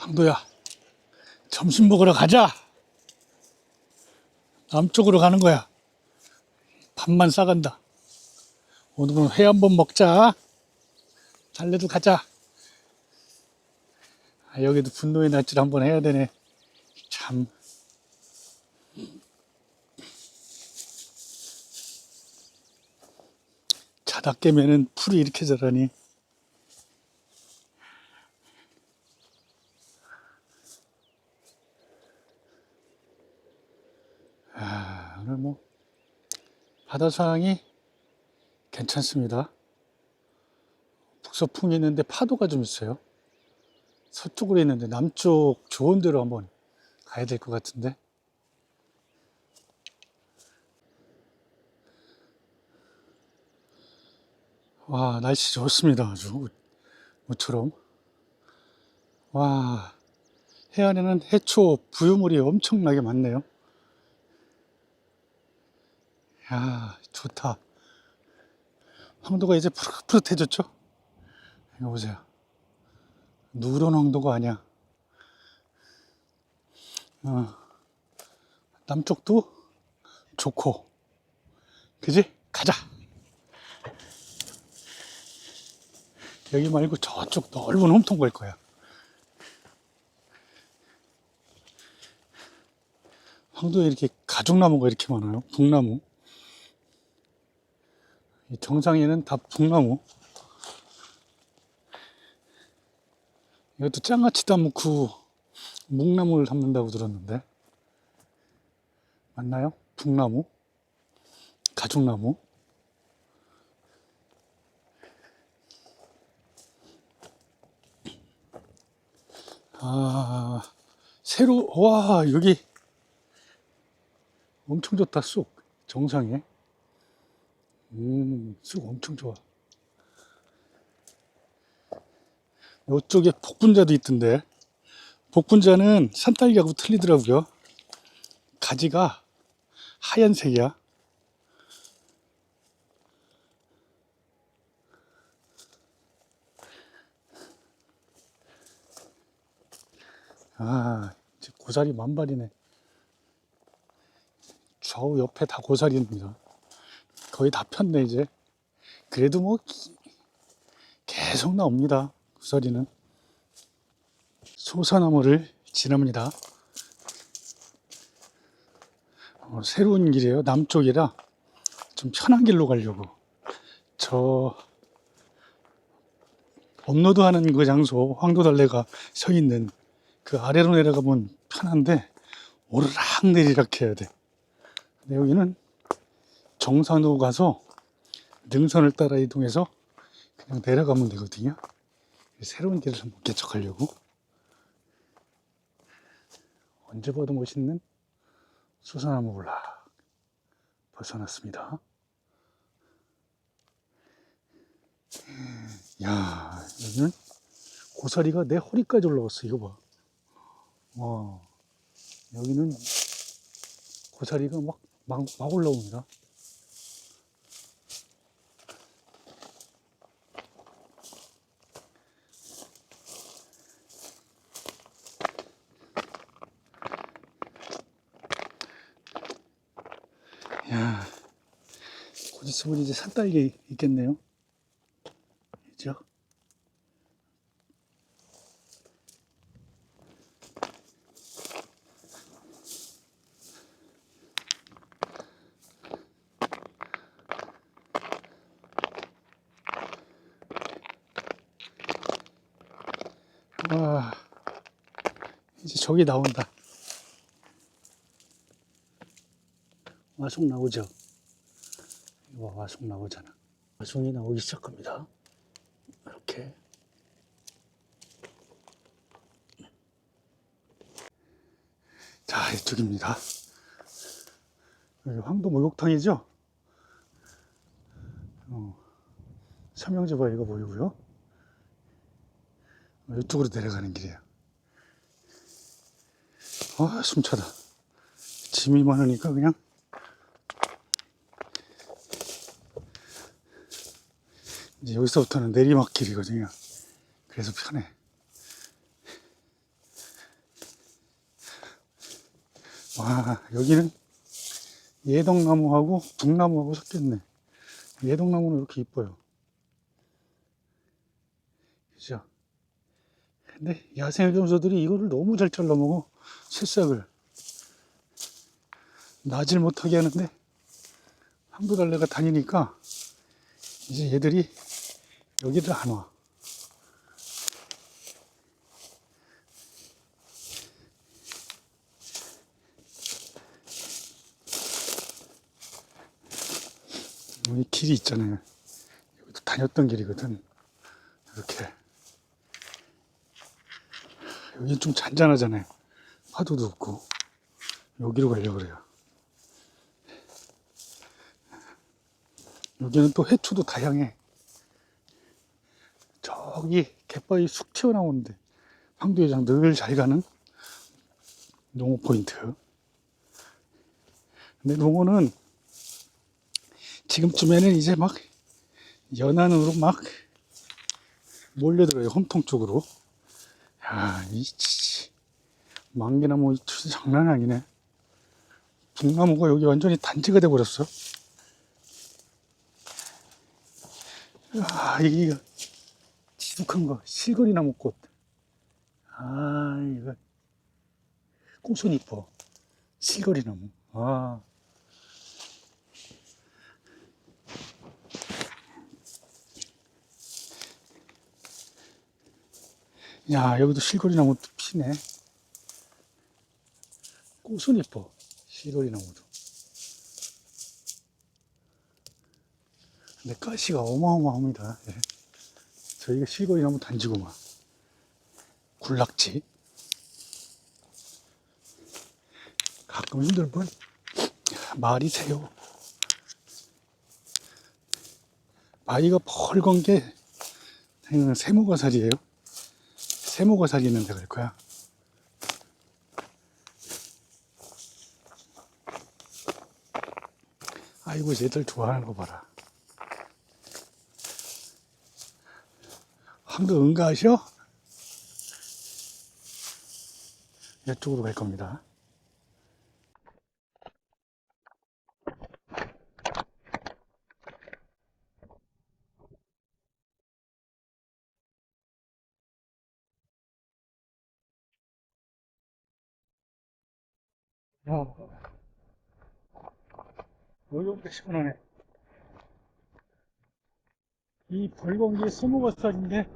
황도야, 점심 먹으러 가자. 남쪽으로 가는 거야. 밥만 싸간다. 오늘은 회 한번 먹자. 달래도 가자. 아, 여기도 분노의 낯질 한번 해야 되네. 참. 자다 깨면은 풀이 이렇게 자라니. 아, 오늘 뭐 바다 상황이 괜찮습니다. 북서풍이 있는데 파도가 좀 있어요. 서쪽으로 있는데 남쪽 좋은 데로 한번 가야 될 것 같은데. 와, 날씨 좋습니다. 아주 모처럼. 와, 해안에는 해초 부유물이 엄청나게 많네요. 야, 좋다. 황도가 이제 푸릇푸릇해졌죠? 이거 보세요. 누런 황도가 아니야. 어, 남쪽도 좋고. 그지? 가자. 여기 말고 저쪽 넓은 홈통 갈 거야. 황도에 이렇게 가죽나무가 이렇게 많아요. 북나무. 이 정상에는 다 북나무. 이것도 장아찌도 않고 묵나무를 담는다고 들었는데. 맞나요? 북나무? 가죽나무? 아, 새로, 와, 여기 엄청 좋다, 쑥. 정상에. 음, 쑥 엄청 좋아. 이쪽에 복분자도 있던데. 복분자는 산딸기하고 틀리더라고요. 가지가 하얀색이야. 아, 이제 고사리 만발이네. 좌우 옆에 다 고사리입니다. 거의 다 폈네, 이제. 그래도 뭐, 기- 계속 나옵니다. 고사리는. 소사나무를 지납니다. 어, 새로운 길이에요. 남쪽이라 좀 편한 길로 가려고. 저, 업로드 하는 그 장소, 황도달래가 서 있는 그 아래로 내려가면 편한데, 오르락 내리락 해야 돼. 근데 여기는 정상으로 가서 능선을 따라 이동해서 그냥 내려가면 되거든요. 새로운 길을 한번 개척하려고. 언제 봐도 멋있는 수산나무 올라 벗어났습니다. 야, 여기는 고사리가 내 허리까지 올라갔어. 이거 봐. 와, 여기는 고사리가 막, 막, 막 올라옵니다. 곧 있으면 이제 산딸기 있겠네요. 그죠? 와, 이제 저기 나온다. 와송 나오죠? 이거 와송 나오잖아. 와송이 나오기 시작합니다. 이렇게. 자, 이쪽입니다. 여기 황도 목욕탕이죠? 어, 삼형제 바위가 보이고요. 어, 이쪽으로 내려가는 길이에요. 아, 숨차다. 짐이 많으니까 그냥 이제 여기서부터는 내리막길이거든요. 그래서 편해. 와, 여기는 예덕나무하고 북나무하고 섞였네. 예덕나무는 이렇게 이뻐요. 그죠? 근데 야생협정소들이 이거를 너무 잘 잘라먹어. 새싹을. 나질 못하게 하는데, 한두 달래가 다니니까, 이제 얘들이 여기를 안 와. 여기 길이 있잖아요. 여기도 다녔던 길이거든. 이렇게. 여긴 좀 잔잔하잖아요. 파도도 없고. 여기로 가려고 그래요. 여기는 또 해초도 다양해. 저기 갯바위 쑥 튀어나오는데 황도회장 늘 잘 가는 농어 포인트. 근데 농어는 지금쯤에는 이제 막 연안으로 막 몰려들어요. 홈통 쪽으로. 야, 이 치, 만개나무 이 진짜 장난 아니네. 북나무가 여기 완전히 단지가 돼 버렸어. 아, 이게 지독한 거. 실거리 나무꽃. 아, 이거. 꽃은 이뻐. 실거리 나무. 아. 야, 여기도 실거리 나무 도 피네. 꽃은 이뻐. 실거리 나무도. 근데 가시가 어마어마합니다. 예. 저희가 실거리 나무 단지구만. 굴락지. 가끔 힘들면 말이 새요. 마이가 벌건 게 세모가살이에요. 세모가살이 있는 데가 갈 거야. 아이고, 얘들 좋아하는 거 봐라. 황도 응가하셔? 이쪽으로 갈 겁니다. 야, 여기 오니까 시원하네. 이게 스무거살인데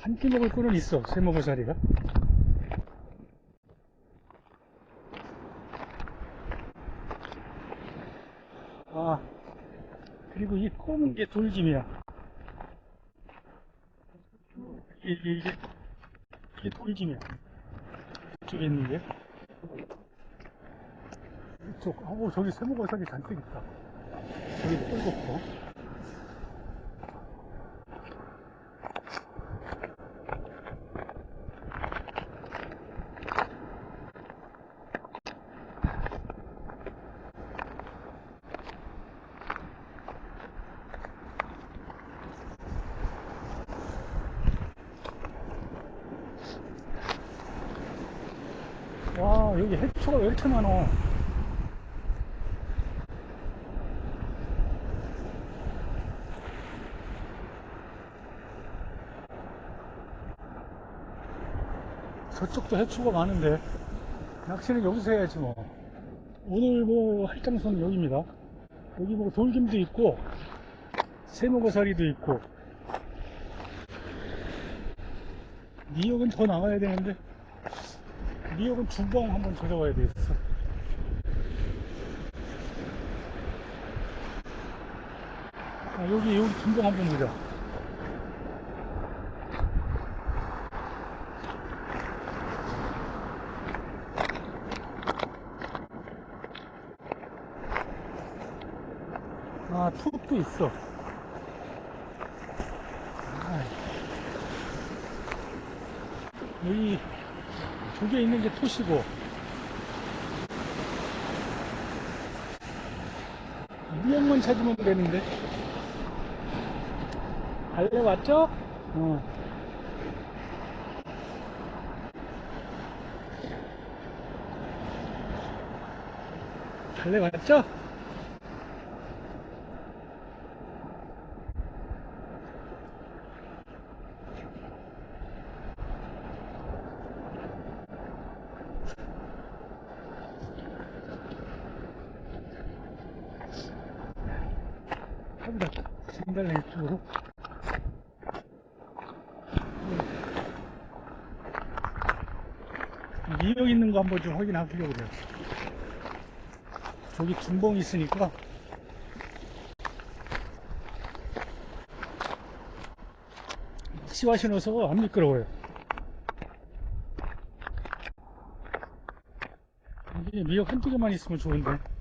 한 끼 먹을 거는 있어, 세모거살이가. 아, 그리고 이 검은 게 돌김이야. 이게, 이게, 이게 돌김이야. 이쪽에 있는 게. 이쪽, 어, 저기 세모거살이 잔뜩 있다. 저기 뻘겋고. 5천만 원. 저쪽도 해초가 많은데 낚시는 여기서 해야지 뭐. 오늘 뭐 할 장소는 여기입니다. 여기 뭐 돌김도 있고 세모가사리도 있고 미역은 더 나가야 되는데 미역은 두방 한번 들어가야 되겠어. 아, 여기 여기 김동 한번 보자 아 톱도 있어. 아, 여기 조개 있는 게 토시고 미역만 찾으면 되는데 달래 왔죠? 어. 달래 왔죠? 한다 진달래 이쪽으로 미역 있는 거 한번 좀 확인하려고 그래요. 저기 둔봉 있으니까. 치와 신어서 안 미끄러워요. 이게 미역 한두 개만 있으면 좋은데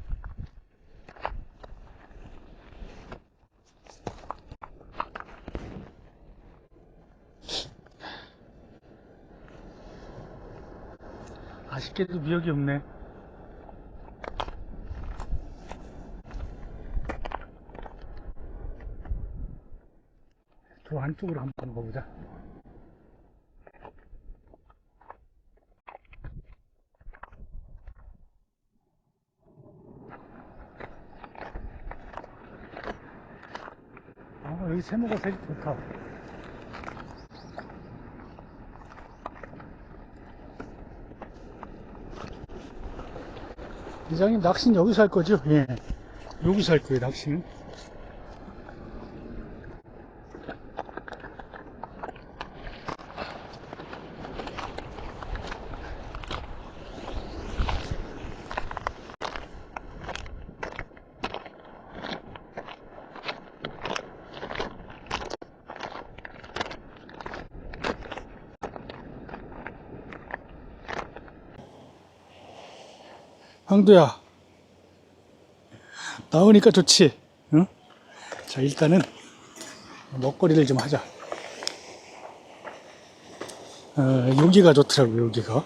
아쉽게도 미역이 없네. 저 안쪽으로 한번 가보자. 아, 여기 세모가 되게 좋다. 이장님 낚시는 여기서 할 거죠? 예. 여기서 할 거예요, 낚시는. 황도야, 나오니까 좋지? 응? 자, 일단은 먹거리를 좀 하자. 어, 여기가 좋더라고, 여기가.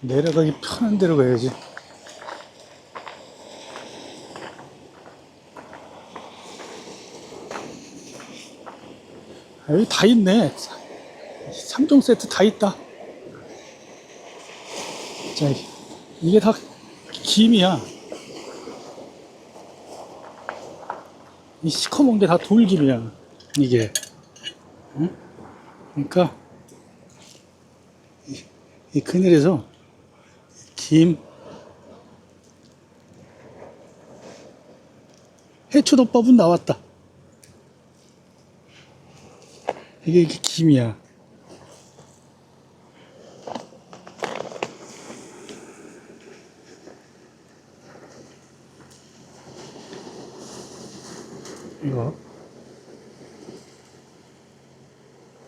내려가기 편한 데로 가야지. 여기 다 있네. 3종 세트 다 있다. 자, 이게 다 김이야. 이 시커먼 게 다 돌김이야. 이게. 응? 그러니까, 이, 이 그늘에서 김, 해초덮밥은 나왔다. 이게 이게 김이야. 이거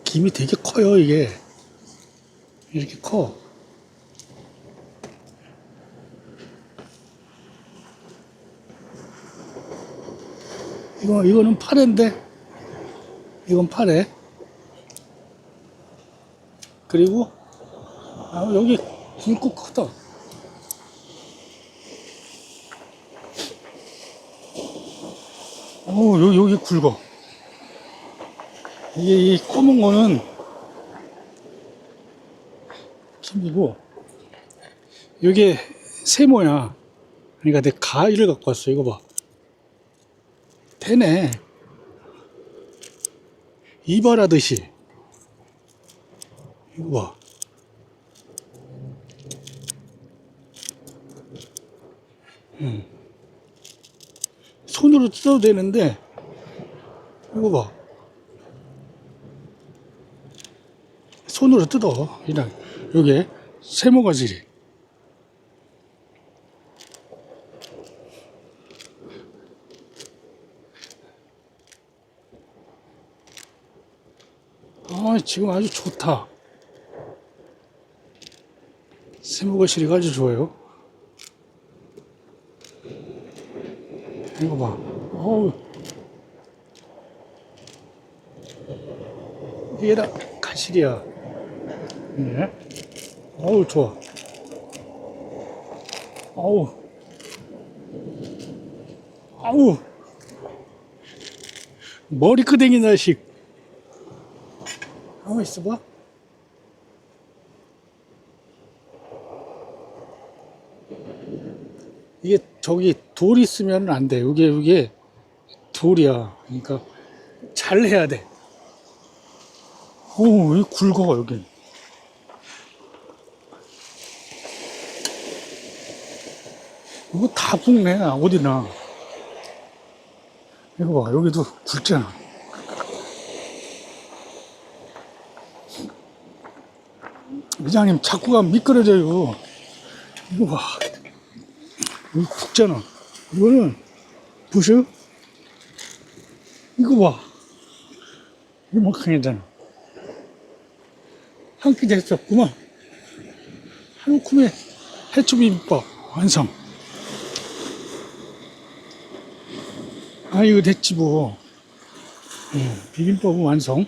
김이 되게 커요 이게 이렇게 커. 이거 이거는 파래인데 이건 파래. 그리고 아, 여기 굵고 크다. 어, 여기, 여기 굵어. 이게 이 검은 거는 김이고, 이게 세모야. 그러니까 내 가위를 갖고 왔어. 이거 봐. 되네. 이발하듯이. 이거 봐. 음. 손으로 뜯어도 되는데, 이거 봐. 손으로 뜯어. 그냥, 요게, 세모가지리. 아, 지금 아주 좋다. 세모가 시리가 아주 좋아요. 이거 봐. 어우. 얘라 가실이야. 네. 어우 좋아. 어우. 아우. 머리끄댕이 자식. 가만 있어봐. 이게 저기 돌 있으면 안 돼. 이게 이게 돌이야. 그러니까 잘 해야 돼. 오, 이 굵어 여기. 이거 다 굵네 어디나. 이거 봐 여기도 굵잖아. 이장님 자꾸가 미끄러져요. 이거 봐. 굵잖아. 이거는 보셔? 이거 봐. 이만큼이잖아. 한끼 됐었구만. 한 움큼의 해초 비빔밥 완성. 아, 이거 됐지 뭐. 음, 비빔밥은 완성.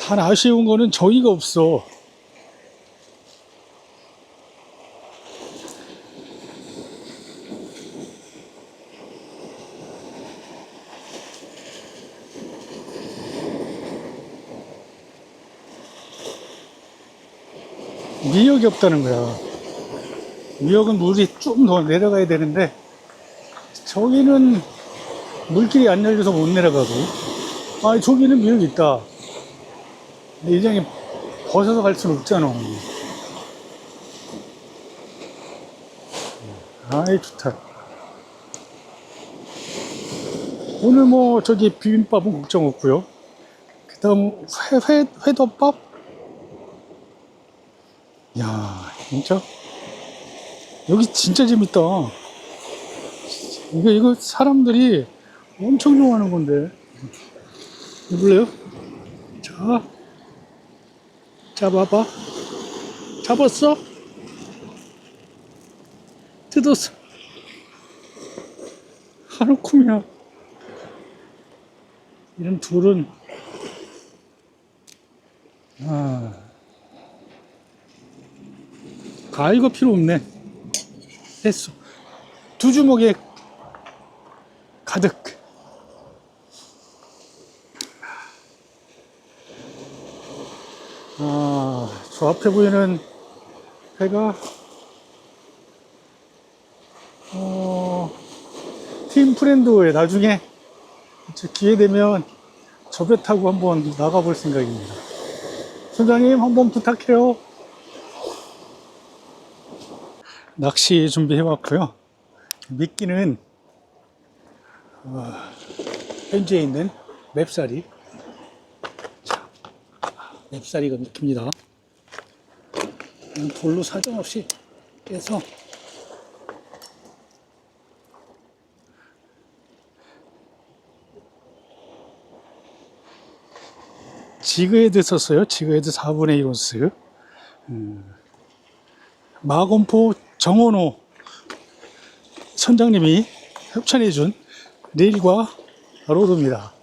단 아쉬운 거는 저희가 없어. 미역이 없다는 거야. 미역은 물이 좀 더 내려가야 되는데, 저기는 물길이 안 열려서 못 내려가고, 아, 저기는 미역이 있다. 근데 이장이 벗어서 갈 수는 없잖아. 아이, 좋다. 오늘 뭐, 저기 비빔밥은 걱정 없고요. 그 다음, 회, 회, 회덮밥? 야, 진짜? 여기 진짜 재밌다. 이거, 이거 사람들이 엄청 좋아하는 건데. 해볼래요? 자. 잡아봐. 잡았어? 뜯었어. 하루쿰이야. 이런 둘은, 아. 아, 이거 필요 없네. 됐어. 두 주먹에 가득. 아, 저 앞에 보이는 배가, 어, 팀 프렌드에 나중에 기회 되면 저 배 타고 한번 나가볼 생각입니다. 선장님, 한번 부탁해요. 낚시 준비해 왔고요. 미끼는 어, 현재 있는 맵사리. 자, 맵사리가. 그냥 돌로 사정없이 깨서 지그헤드 썼어요. 지그헤드 4분의 1 온스. 마건포 정원호 선장님이 협찬해준 릴과 로드입니다.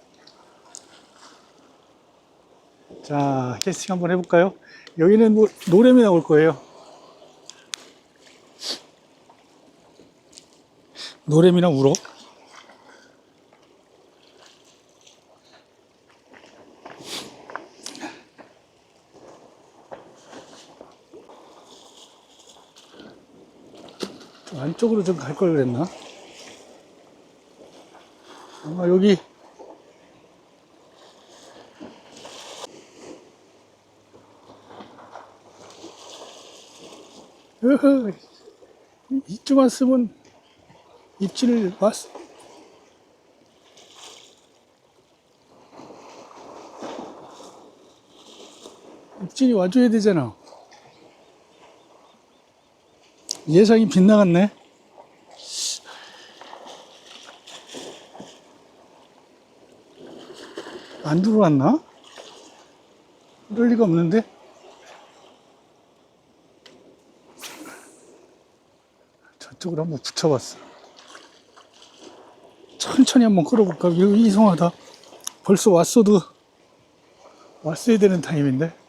자, 캐스팅 한번 해볼까요? 여기는 뭐 노래미 나올 거예요. 노래미나 우럭. 안쪽으로 좀 갈 걸 그랬나? 아마 여기 이쪽 왔으면 입질을 왔 입질이 와줘야 되잖아. 예상이 빗나갔네. 안 들어왔나? 그럴 리가 없는데? 저쪽으로 한번 붙여봤어. 천천히 한번 끌어볼까? 이거 이상하다. 벌써 왔어도 왔어야 되는 타임인데.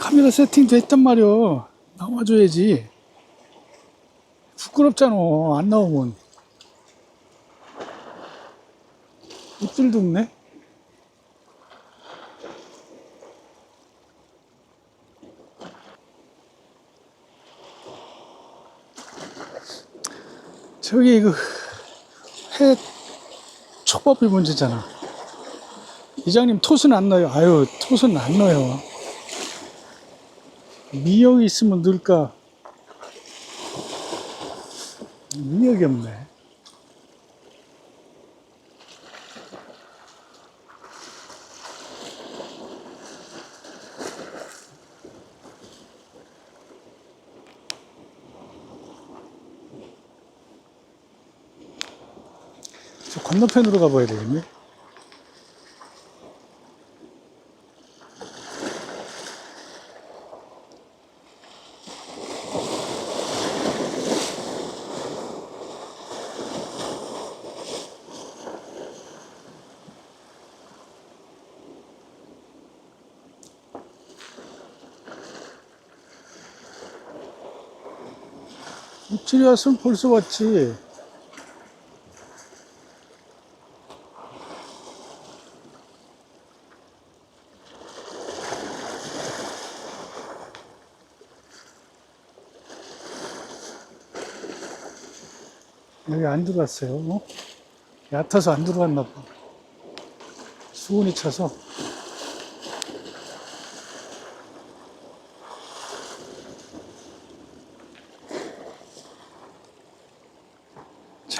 카메라 세팅도 했단 말이야. 나와줘야지. 부끄럽잖아. 안 나오면. 입술도 없네. 저기 이거 해 초밥이 문제잖아. 이장님 톳은 안 넣어요. 아유 톳은 안 넣어요. 미역이 있으면 넣을까? 미역이 없네. 저 건너편으로 가봐야 되겠네. 입질이 왔으면 벌써 왔지. 여기 안 들어왔어요. 어? 얕아서 안 들어왔나 봐. 수온이 차서.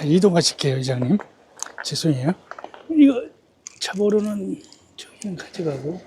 자, 이동하실게요, 이장님. 죄송해요. 이거 잡으러는 저기는 가져가고.